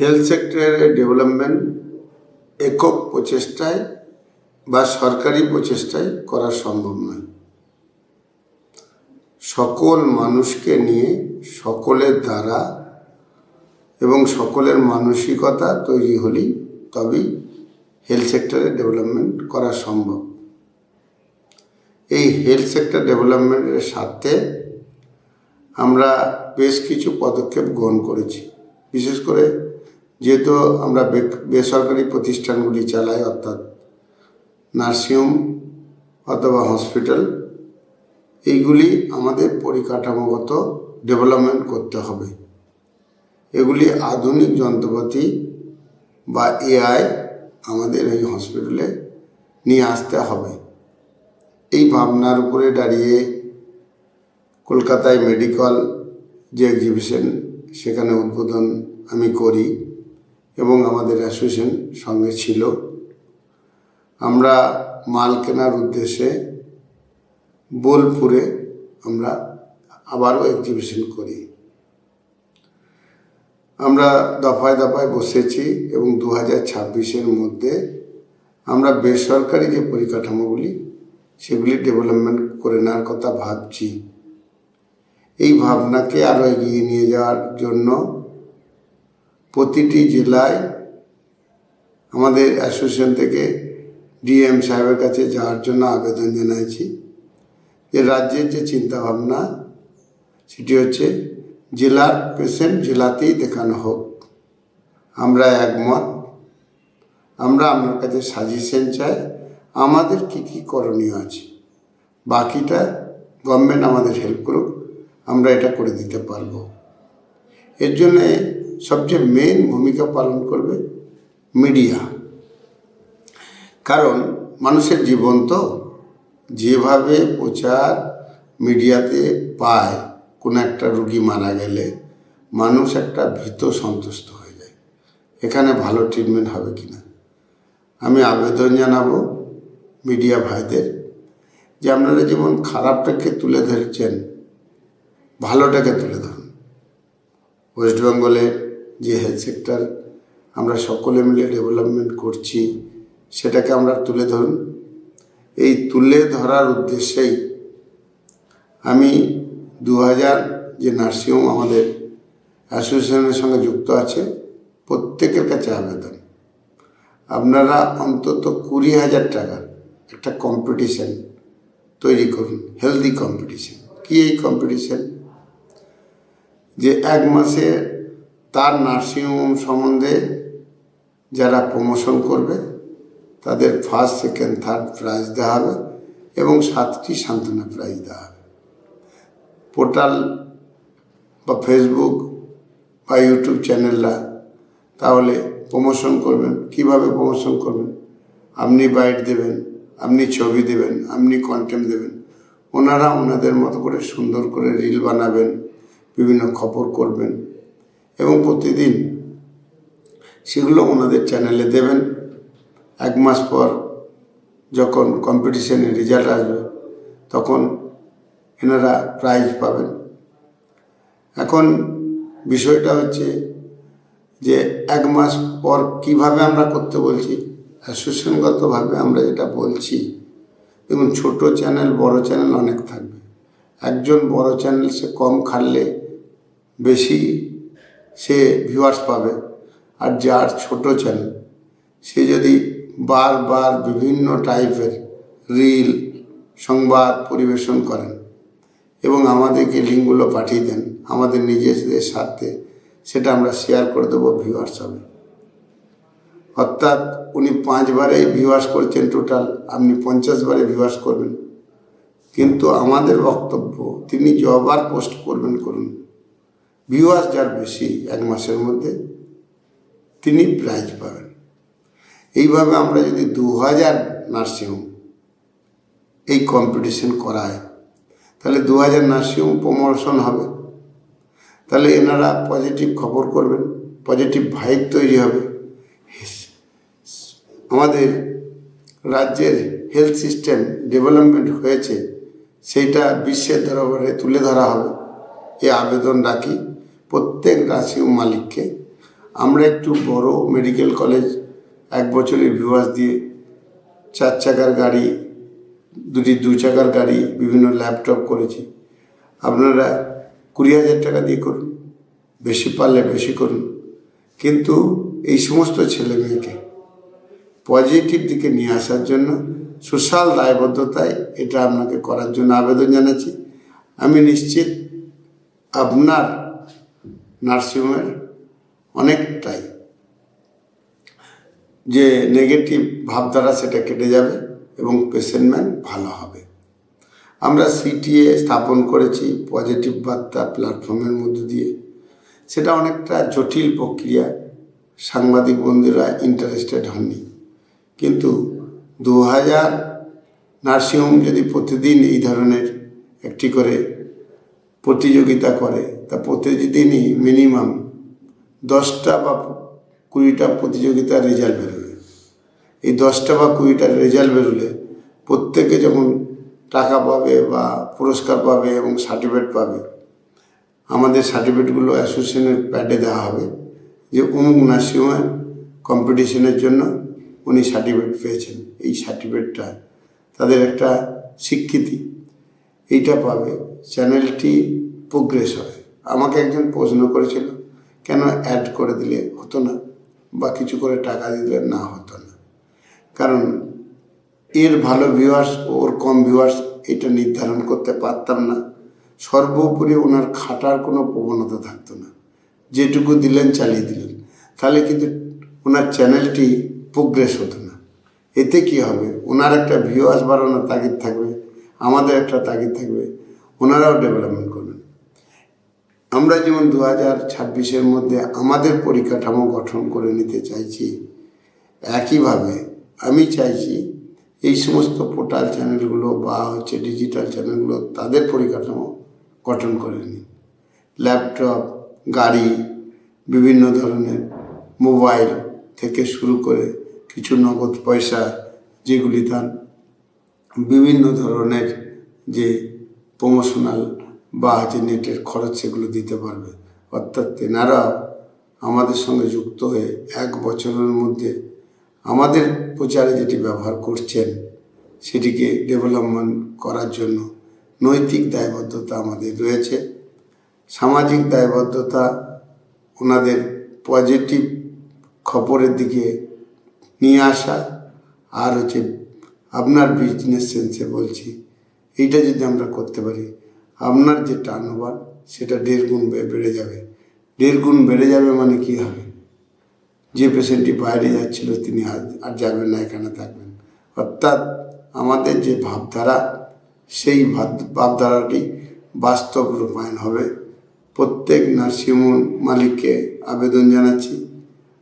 Health সেক্টরের development একক প্রচেষ্টায় বা সরকারি প্রচেষ্টায় করা সম্ভব নয়। সকল মানুষকে নিয়ে সকলের দ্বারা এবং সকলের মানসিকতা তৈরি হলেই তবেই হেলথ সেক্টরে ডেভেলপমেন্ট করা সম্ভব। এই হেলথ সেক্টর ডেভেলপমেন্টের স্বার্থে আমরা বেশ কিছু পদক্ষেপ গ্রহণ করেছি। বিশেষ করে যেহেতু আমরা বেসরকারি প্রতিষ্ঠানগুলি চালাই, অর্থাৎ নার্সিংহোম অথবা হসপিটাল, এইগুলি আমাদের পরিকাঠামোগত ডেভেলপমেন্ট করতে হবে। এগুলি আধুনিক যন্ত্রপাতি বা এআই আমাদের এই হসপিটালে নিয়ে আসতে হবে। এই ভাবনার উপরে দাঁড়িয়ে কলকাতায় মেডিকেল যে এক্সিবিশন সেখানে উদ্বোধন আমি করি। এবং আমাদের অ্যাসোসিয়েশন সঙ্গে ছিল। আমরা মাল কেনার উদ্দেশ্যে বোলপুরে আমরা আবারও এক্সিবিশন করি। আমরা দফায় দফায় বসেছি এবং দু হাজার ছাব্বিশের মধ্যে আমরা বেসরকারি যে পরিকাঠামোগুলি, সেগুলি ডেভেলপমেন্ট করে নেওয়ার কথা ভাবছি। এই ভাবনাকে আরও এগিয়ে নিয়ে যাওয়ার জন্য প্রতিটি জেলায় আমাদের অ্যাসোসিয়েশন থেকে ডিএম সাহেবের কাছে যাওয়ার জন্য আবেদন জানাইছি। যে রাজ্যের যে চিন্তাভাবনা, সেটি হচ্ছে জেলার পেশেন্ট জেলাতেই দেখানো হোক। আমরা একমত। আমরা আপনার কাছে সাজেশন চাই, আমাদের কি কি করণীয় আছে? বাকিটা গভর্নমেন্ট আমাদের হেল্প করুক, আমরা এটা করে দিতে পারব। এর জন্যে সবচেয়ে মেন ভূমিকা পালন করবে মিডিয়া কারণ মানুষের জীবন তো যেভাবে প্রচার মিডিয়াতে পায়, কোনো একটা রুগী মারা গেলে মানুষ একটা ভীত সন্তুষ্ট হয়ে যায়। এখানে ভালো ট্রিটমেন্ট হবে কি না আমি আবেদন জানাব মিডিয়া ভাইদের যে আপনারা যেমন খারাপটাকে তুলে ধরছেন, ভালোটাকে তুলে ধরুন। ওয়েস্ট বেঙ্গলের যে হেলথ সেক্টর আমরা সকলে মিলে ডেভেলপমেন্ট করছি, সেটাকে আমরা তুলে ধরুন। এই তুলে ধরার উদ্দেশ্যেই আমি দু হাজার যে নার্সিংহোম আমাদের অ্যাসোসিয়েশনের সঙ্গে যুক্ত আছে, প্রত্যেকের কাছে আবেদন। আপনারা অন্তত কুড়ি হাজার টাকার একটা কম্পিটিশান তৈরি করুন হেলদি কম্পিটিশান কি এই কম্পিটিশান যে এক মাসে তার নার্সিংহোম সম্বন্ধে যারা প্রমোশন করবে, তাদের ফার্স্ট সেকেন্ড থার্ড প্রাইজ দেওয়া হবে এবং সাতটি সান্ত্বনা প্রাইজ দেওয়া হবে। পোর্টাল বা ফেসবুক বা ইউটিউব চ্যানেলরা তাহলে প্রমোশন করবেন। কীভাবে প্রমোশন করবেন? আপনি বাইট দেবেন, আপনি ছবি দেবেন, আপনি কন্টেন্ট দেবেন। ওনারা ওনাদের মতো করে সুন্দর করে রিল বানাবেন, বিভিন্ন খবর করবেন। এবং প্রতিদিন সেগুলো ওনাদের চ্যানেলে দেবেন। এক মাস পর যখন কম্পিটিশনের রেজাল্ট আসবে, তখন এনারা প্রাইজ পাবেন। এখন বিষয়টা হচ্ছে যে এক মাস পর কীভাবে আমরা করতে বলছি অ্যাসোসিয়েশনগতভাবে আমরা যেটা বলছি, দেখুন ছোট চ্যানেল বড় চ্যানেল অনেক থাকবে। একজন বড় চ্যানেল সে কম খাটলে বেশি সে ভিউয়ার্স পাবে। আর যার ছোট চ্যানেল সে যদি বারবার বিভিন্ন টাইপের রিল সংবাদ পরিবেশন করেন এবং আমাদেরকে লিঙ্কগুলো পাঠিয়ে দেন, আমাদের নিজেদের স্বার্থে, সেটা আমরা শেয়ার করে দেবো ভিউয়ার্স হবে। অর্থাৎ উনি পাঁচবারে ভিউয়ার্স করছেন টোটাল আপনি পঞ্চাশ বারে ভিউয়ার্স করবেন। কিন্তু আমাদের বক্তব্য, তিনি যবার পোস্ট করবেন, করুন। ভিউয়ার্স যার বেশি এক মাসের মধ্যে তিনি প্রাইজ পাবেন। এইভাবে আমরা যদি দু হাজার নার্সিংহোম এই কম্পিটিশন করায়, তাহলে দু হাজার নার্সিংহোম প্রমোশন হবে। তাহলে এনারা পজিটিভ খবর করবেন পজিটিভ ভাইব তৈরি হবে। আমাদের রাজ্যের হেলথ সিস্টেম ডেভেলপমেন্ট হয়েছে, সেইটা বিশ্বের দরবারে তুলে ধরা হবে। এই আবেদন রাখি। প্রত্যেক নার্সিংহোম মালিককে। আমরা একটু বড় মেডিকেল কলেজ এক বছরের ভিউয়ার্স দিয়ে চার চাকার গাড়ি, দুটি দু চাকার গাড়ি, বিভিন্ন ল্যাপটপ করেছি। আপনারা কুড়ি হাজার টাকা দিয়ে করুন, বেশি পারলে বেশি করুন। কিন্তু এই সমস্ত ছেলে মেয়েকে পজিটিভ দিকে নিয়ে আসার জন্য সোশ্যাল দায়বদ্ধতায় এটা আপনাকে করার জন্য আবেদন জানাচ্ছি। আমি নিশ্চিত আপনার নার্সিংহোমের অনেকটাই। যে নেগেটিভ ভাবধারা সেটা কেটে যাবে এবং পেশেন্টম্যান ভালো হবে। আমরা সিটিএ স্থাপন করেছি পজিটিভ বার্তা প্ল্যাটফর্মের মধ্য দিয়ে। সেটা অনেকটা জটিল প্রক্রিয়া। সাংবাদিক বন্ধুরা ইন্টারেস্টেড হননি। কিন্তু দু হাজার নার্সিংহোম যদি প্রতিদিন এই ধরনের একটি করে প্রতিযোগিতা করে তা প্রতিদিনই মিনিমাম দশটা বা কুড়িটা প্রতিযোগিতার রেজাল্ট বেরোবে। এই দশটা বা কুড়িটার রেজাল্ট বেরোলে প্রত্যেকে যখন টাকা পাবে বা পুরস্কার পাবে এবং সার্টিফিকেট পাবে, আমাদের সার্টিফিকেটগুলো অ্যাসোসিয়েশনের প্যাডে দেওয়া হবে যে অমুক নার্সিংহোমের কম্পিটিশনের জন্য উনি সার্টিফিকেট পেয়েছেন। এই সার্টিফিকেটটা তাদের একটা স্বীকৃতি। এইটা পাবে। চ্যানেলটি প্রোগ্রেস হবে আমাকে একজন প্রশ্ন করেছিল, কেন অ্যাড করে দিলে হতো না বা কিছু করে টাকা দিলে না হতো না? কারণ এর ভালো ভিউয়ার্স ওর কম ভিউয়ার্স এটা নির্ধারণ করতে পারতাম না। সর্বোপরি ওনার খাটার কোনো প্রবণতা থাকতো না। যেটুকু দিলেন চালিয়ে দিলেন। তাহলে কিন্তু ওনার চ্যানেলটি প্রোগ্রেস হতো না। এতে কি হবে? ওনার একটা ভিউয়ার্স বাড়ানোর তাগিদ থাকবে, আমাদের একটা তাগিদ থাকবে, ওনারাও ডেভেলপমেন্ট আমরা যেমন দু হাজার ছাব্বিশের মধ্যে আমাদের পরিকাঠামো গঠন করে নিতে চাইছি, একইভাবে আমি চাইছি এই সমস্ত পোর্টাল চ্যানেলগুলো বা হচ্ছে ডিজিটাল চ্যানেলগুলো তাদের পরিকাঠামো গঠন করে নিন। ল্যাপটপ, গাড়ি, বিভিন্ন ধরনের মোবাইল থেকে শুরু করে কিছু নগদ পয়সা যেগুলি তার বিভিন্ন ধরনের যে প্রমোশনাল বা যে নেটের খরচ সেগুলো দিতে পারবে। অর্থাৎ তেনারা আমাদের সঙ্গে যুক্ত হয়ে এক বছরের মধ্যে আমাদের প্রচারে যেটি ব্যবহার করছেন, সেটিকে ডেভেলপমেন্ট করার জন্য নৈতিক দায়বদ্ধতা আমাদের রয়েছে। সামাজিক দায়বদ্ধতা ওনাদের পজিটিভ খবরের দিকে নিয়ে আসা আর হচ্ছে আপনার বিজনেস সেন্সে বলছি, এইটা যদি আমরা করতে পারি আপনার যে টার্ন ওভার সেটা দেড় গুণ বেড়ে যাবে। দেড় গুণ বেড়ে যাবে মানে কি হবে? যে পেশেন্টটি বাইরে যাচ্ছিল, তিনি আর যাবেন না, এখানে থাকবেন। অর্থাৎ আমাদের যে ভাবধারা, সেই ভাব- ভাবধারাটি বাস্তব রূপায়ণ হবে। প্রত্যেক নার্সিংহোম মালিককে আবেদন জানাচ্ছি,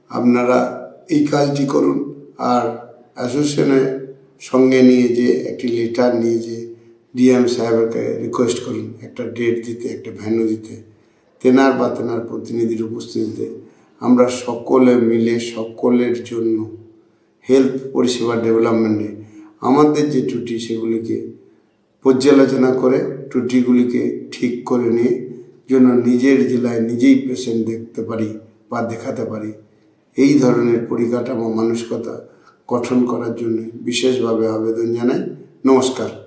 আপনারা এই কাজটি করুন আর অ্যাসোসিয়েশনের সঙ্গে নিয়ে যে একটি লেটার নিয়ে যে ডিএম সাহেবকে রিকোয়েস্ট করুন একটা ডেট দিতে, একটা ভ্যানু দিতে। তেনার বা তেনার প্রতিনিধির উপস্থিতিতে আমরা সকলে মিলে, সকলের জন্য হেলথ পরিষেবা ডেভেলপমেন্টে আমাদের যে ত্রুটি সেগুলিকে পর্যালোচনা করে, ত্রুটিগুলিকে ঠিক করে নিয়ে যেন নিজের জেলায় নিজেই পেশেন্ট দেখতে পারি বা দেখাতে পারি, এই ধরনের পরিকাঠামো মানসিকতা গঠন করার জন্য বিশেষভাবে আবেদন জানাই। নমস্কার।